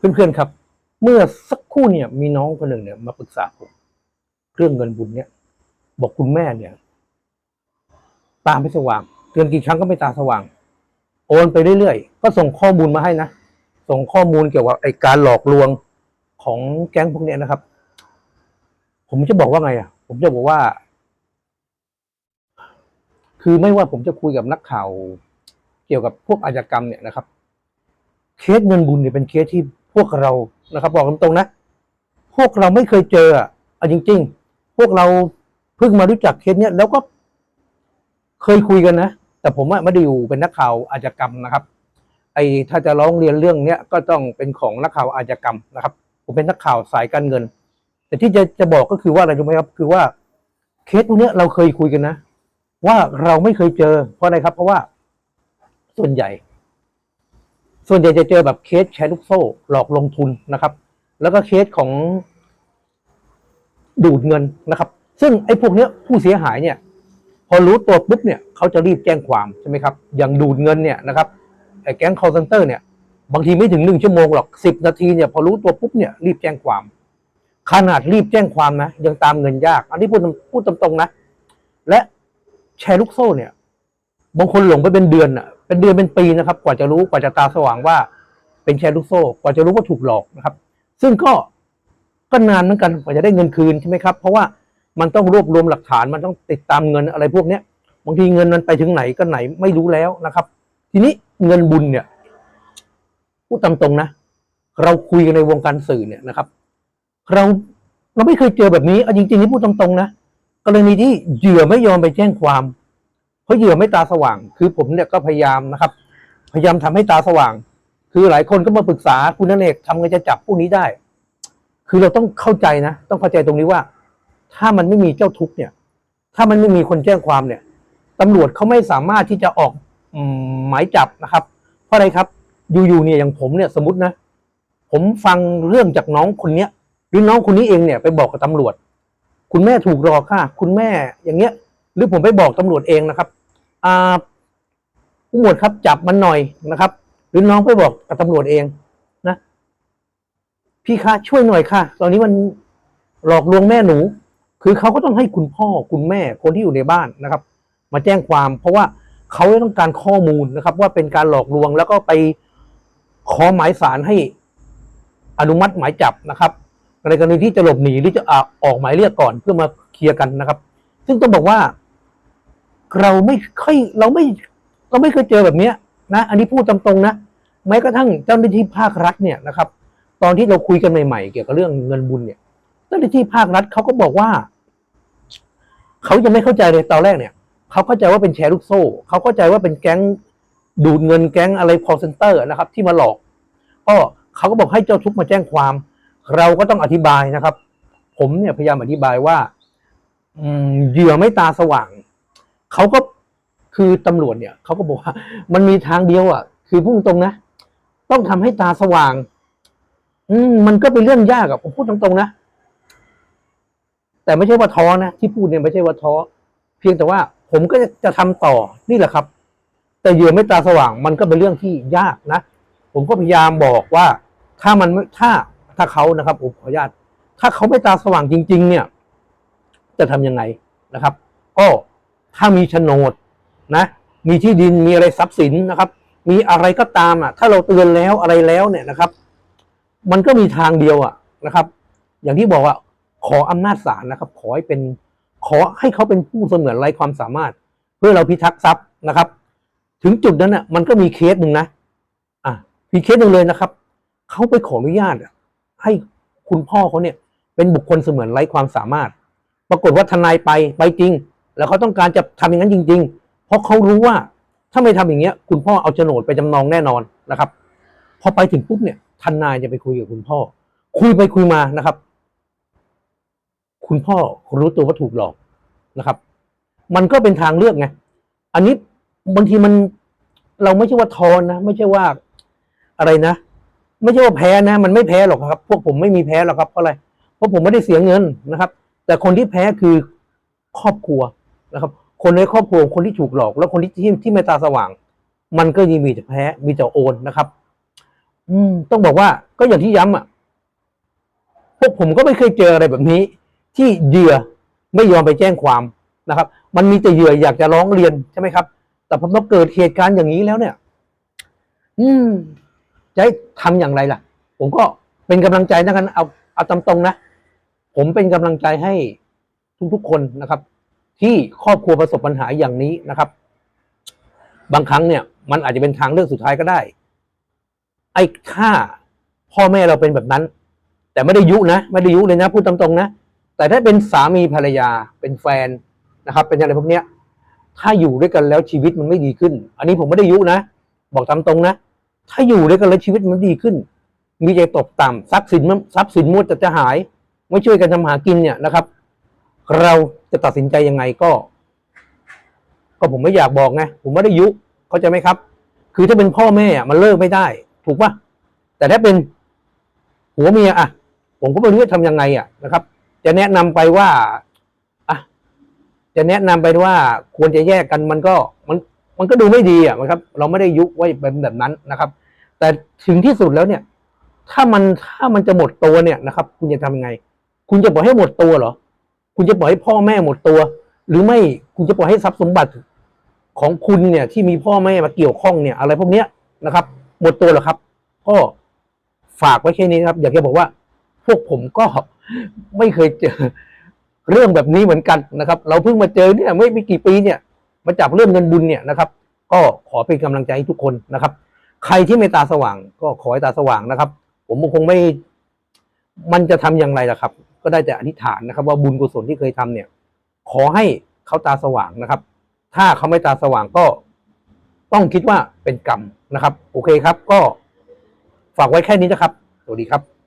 เพื่อนๆครับ เมื่อสักครู่เนี่ย มีน้องคนหนึ่งเนี่ยมาปรึกษาผมเรื่องเงินบุญเนี่ย บอกคุณแม่เนี่ย ตามไม่สว่างเตือนกี่ครั้งก็ไม่ตาสว่าง โอนไปเรื่อยๆก็ส่งข้อมูลมาให้นะส่งข้อมูลเกี่ยวกับไอการหลอกลวงของแก๊งพวกเนี้ยนะครับ ผมจะบอกว่าไงอะ ผมจะบอกว่า คือไม่ว่าผมจะคุยกับนักข่าว เกี่ยวกับพวกอาชญากรรมเนี่ยนะครับ เคสเงินบุญเนี่ยเป็นเคสที่ พวกเรานะครับบอกตรงๆนะ พวกเราไม่เคยเจออะจริง ๆ พวกเราเพิ่งมารู้จักเคสเนี้ยแล้วก็เคยคุยกันนะ แต่ผมไม่ได้อยู่เป็นนักข่าวอาชญากรรมนะครับ ไอ้ถ้าจะร้องเรียนเรื่องเนี้ยก็ต้องเป็นของนักข่าวอาชญากรรมนะครับ ผมเป็นนักข่าวสายการเงิน แต่ที่จะจะบอกก็คือว่าอะไรรู้ไหมครับ คือว่าเคสพวกเนี้ยเราเคยคุยกันนะ ว่าเราไม่เคยเจอ เพราะอะไรครับ เพราะว่าส่วนใหญ่ ส่วนใหญ่จะเจอแบบเคสแชร์ลูกโซ่หลอกลงทุนนะครับ แล้วก็เคสของดูดเงินนะครับ ซึ่งไอ้พวกเนี้ยผู้เสียหายเนี่ย พอรู้ตัวปุ๊บเนี่ยเขาจะรีบแจ้งความใช่ไหมครับ อย่างดูดเงินเนี่ยนะครับไอ้แก๊ง call center เนี่ย บางทีไม่ถึงหนึ่งชั่วโมงหรอกสิบนาทีเนี่ยพอรู้ตัวปุ๊บเนี่ยรีบแจ้งความ ขนาดรีบแจ้งความนะยังตามเงินยาก อันนี้พูดพูดตรงๆนะ และแชร์ลูกโซ่เนี่ย บางคนหลงไปเป็นเดือนอะ เป็นเดือนเป็นปีนะครับ กว่าจะรู้กว่าจะตาสว่างว่า เป็นแชร์ลูกโซ่กว่าจะรู้ว่าถูกหลอกนะครับ ซึ่งก็ก็นานเหมือนกันกว่าจะได้เงินคืนใช่ไหมครับ เพราะว่ามันต้องรวบรวมหลักฐานมันต้องติดตามเงินอะไรพวกเนี้ยบางทีเงินมันไปถึงไหนก็ไหนไม่รู้แล้วนะครับ ทีนี้เงินบุญเนี่ยพูดตามตรงนะเราคุยกันในวงการสื่อเนี่ยนะครับ เราเราไม่เคยเจอแบบนี้เอาจริงๆที่พูดตรงๆนะกรณีที่เหยื่อไม่ยอมไปแจ้งความ ราะเหยื่อไม่ตาสว่าง คือผมเนี่ยก็พยายามนะครับ พยายามทำให้ตาสว่าง คือหลายคนก็มาปรึกษาคุณนเนกทำไงจะจับพวกนี้ได้ คือเราต้องเข้าใจนะ ต้องเข้าใจตรงนี้ว่า ถ้ามันไม่มีเจ้าทุกเนี่ย ถ้ามันไม่มีคนแจ้งความเนี่ยตำรวจเขาไม่สามารถที่จะออกหมายจับนะครับ เพราะอะไรครับอยู่ๆเนี่ยอย่างผมเนี่ยสมมตินะ ผมฟังเรื่องจากน้องคนเนี้ยหรือน้องคนนี้เองเนี่ยไปบอกกับตำรวจ คุณแม่ถูกหลอกค่ะ คุณแม่อย่างเงี้ย หรือผมไปบอกตำรวจเองนะครับ อ่าผู้หมวดครับจับมันหน่อยนะครับ หรือน้องไปบอกกับตำรวจเองนะ พี่คะช่วยหน่อยค่ะตอนนี้มันหลอกลวงแม่หนู คือเขาก็ต้องให้คุณพ่อคุณแม่คนที่อยู่ในบ้านนะครับ มาแจ้งความ เพราะว่าเขาต้องการข้อมูลนะครับ ว่าเป็นการหลอกลวงแล้วก็ไปขอหมายสารให้อนุมัติหมายจับนะครับในกรณีที่จะหลบหนีหรือจะอ่าออกหมายเรียกก่อนเพื่อมาเคลียร์กันนะครับ ซึ่งต้องบอกว่า เราไม่ค่อยเราไม่ เราไม่เคยเจอแบบเนี้ยนะอันนี้พูดตามตรงนะแม้กระทั่งเจ้าหน้าที่ภาครัฐเนี่ยนะครับ ตอนที่เราคุยกันใหม่ๆเกี่ยวกับเรื่องเงินบุญเนี่ยเจ้าหน้าที่ภาครัฐเขาก็บอกว่าเขายังไม่เข้าใจเลยตอนแรกเนี่ยเขาเข้าใจว่าเป็นแชร์ลูกโซ่เขาเข้าใจว่าเป็นแก๊งดูดเงินแก๊งอะไร call center นะครับ ที่มาหลอกก็เขาก็บอกให้เจ้าทุกมาแจ้งความ เราก็ต้องอธิบายนะครับ ผมเนี่ยพยายามอธิบายว่าเหยื่อไม่ตาสว่าง เขาก็คือตำรวจเนี่ยเขาก็บอกว่า มันมีทางเดียวอะ คือพุ่งตรงนะต้องทำให้ตาสว่าง อืมมันก็เป็นเรื่องยากอะผมพูดตรงๆนะแต่ไม่ใช่ว่าท้อนะที่พูดเนี่ยไม่ใช่ว่าท้อเพียงแต่ว่า ผมก็จะจะทำต่อนี่แหละครับ แต่เหยื่อไม่ตาสว่าง มันก็เป็นเรื่องที่ยากนะผมก็พยายามบอกว่า ถ้ามันถ้าถ้าเขานะครับผมขออนุญาตถ้าเขาไม่ตาสว่างจริง ๆ เนี่ย จะทำยังไงนะครับ ก็ ถ้ามีโฉนดนะ มีที่ดินมีอะไรทรัพย์สินนะครับ มีอะไรก็ตามอะ ถ้าเราเตือนแล้วอะไรแล้วเนี่ยนะครับ มันก็มีทางเดียวอะนะครับ อย่างที่บอกว่าขออำนาจศาลนะครับ ขอให้เป็นขอให้เขาเป็นผู้เสมือนไร้ความสามารถ เพื่อเราพิทักษ์ทรัพย์นะครับ ถึงจุดนั้นอะมันก็มีเคสหนึ่งนะ อะมีเคสหนึ่งเลยนะครับเขาไปขออนุญาตให้คุณพ่อเขาเนี่ย เป็นบุคคลเสมือนไร้ความสามารถ ปรากฏว่าทนายไปไปจริง แล้วเขาต้องการจะทำอย่างนั้นจริง ๆ เพราะเขารู้ว่าถ้าไม่ทำอย่างเงี้ย คุณพ่อเอาโฉนดไปจำนองแน่นอนนะครับ พอไปถึงปุ๊บเนี่ยทนายจะไปคุยกับคุณพ่อ คุยไปคุยมานะครับ คุณพ่อรู้ตัวว่าถูกหลอกนะครับ มันก็เป็นทางเลือกไงอันนี้บางทีมันเราไม่ใช่ว่าทอนนะ ไม่ใช่ว่าอะไรนะไม่ใช่ว่าแพ้นะ มันไม่แพ้หรอกครับ พวกผมไม่มีแพ้หรอกครับเพราะอะไรเพราะผมไม่ได้เสียเงินนะครับ แต่คนที่แพ้คือครอบครัว นะครับ คนในครอบครัวคนที่ถูกหลอก แล้วคนที่ที่ที่ไม่ตาสว่าง มันก็ยังมีแต่แพ้มีแต่โอนนะครับ อืม ต้องบอกว่าก็อย่างที่ย้ำอะพวกผมก็ไม่เคยเจออะไรแบบนี้ ที่เหยื่อไม่ยอมไปแจ้งความนะครับ มันมีแต่เหยื่ออยากจะร้องเรียนใช่ไหมครับ แต่พอมาเกิดเหตุการณ์อย่างนี้แล้วเนี่ย อืมจะให้ทำอย่างไรล่ะ ผมก็เป็นกำลังใจนะกันเอาเอาตามตรงนะ ผมเป็นกำลังใจให้ทุกๆคนนะครับ ที่ครอบครัวประสบปัญหาอย่างนี้นะครับ บางครั้งเนี่ยมันอาจจะเป็นทางเลือกสุดท้ายก็ได้ ไอ้ถ้าพ่อแม่เราเป็นแบบนั้น แต่ไม่ได้ยุนะ ไม่ได้ยุเลยนะ พูดตรงๆนะ แต่ถ้าเป็นสามีภรรยาเป็นแฟนนะครับ เป็นอะไรพวกเนี้ย ถ้าอยู่ด้วยกันแล้วชีวิตมันไม่ดีขึ้น อันนี้ผมไม่ได้ยุนะ บอกตามตรงนะ ถ้าอยู่ด้วยกันแล้วชีวิตมันดีขึ้น มีใจตกต่ำทรัพย์สินทรัพย์สินมัวแต่จะหาย ไม่ช่วยกันทำหากินเนี่ยนะครับ เราจะตัดสินใจยังไงก็ ก็ผมไม่อยากบอกไงผมไม่ได้ยุเข้าใจไหมครับ คือถ้าเป็นพ่อแม่อะมันเลิกไม่ได้ ถูกปะแต่ถ้าเป็นหัวเมียอะผมก็ไม่รู้จะทำยังไงอะนะครับ จะแนะนำไปว่าอะจะแนะนำไปว่าควรจะแยกกันมันก็มัน มันก็ดูไม่ดีอะนะครับ เราไม่ได้ยุไว้เป็นแบบนั้นนะครับ แต่ถึงที่สุดแล้วเนี่ย ถ้ามันถ้ามันจะหมดตัวเนี่ยนะครับ คุณจะทำยังไง คุณจะปล่อยให้หมดตัวเหรอ คุณจะปล่อยให้พ่อแม่หมดตัว หรือไม่คุณจะปล่อยให้ทรัพย์สมบัติของคุณเนี่ย ที่มีพ่อแม่มาเกี่ยวข้องเนี่ย อะไรพวกเนี้ยนะครับ หมดตัวหรอครับ ก็ฝากไว้แค่นี้นะครับ อยากจะบอกว่า พวกผมก็ไม่เคยเจอเรื่องแบบนี้เหมือนกันนะครับ เราเพิ่งมาเจอเนี่ยไม่ไม่กี่ปีเนี่ย มาจับเรื่องเงินบุญเนี่ยนะครับ ก็ขอเป็นกำลังใจให้ทุกคนนะครับ ใครที่ไม่ตาสว่าง ก็ขอให้ตาสว่างนะครับ ผมคงไม่ มันจะทำอย่างไรล่ะครับ ก็ได้แต่อธิษฐานนะครับ ว่าบุญกุศลที่เคยทำเนี่ย ขอให้เขาตาสว่างนะครับ ถ้าเขาไม่ตาสว่างก็ต้องคิดว่าเป็นกรรมนะครับ โอเคครับ ก็ฝากไว้แค่นี้นะครับ สวัสดีครับ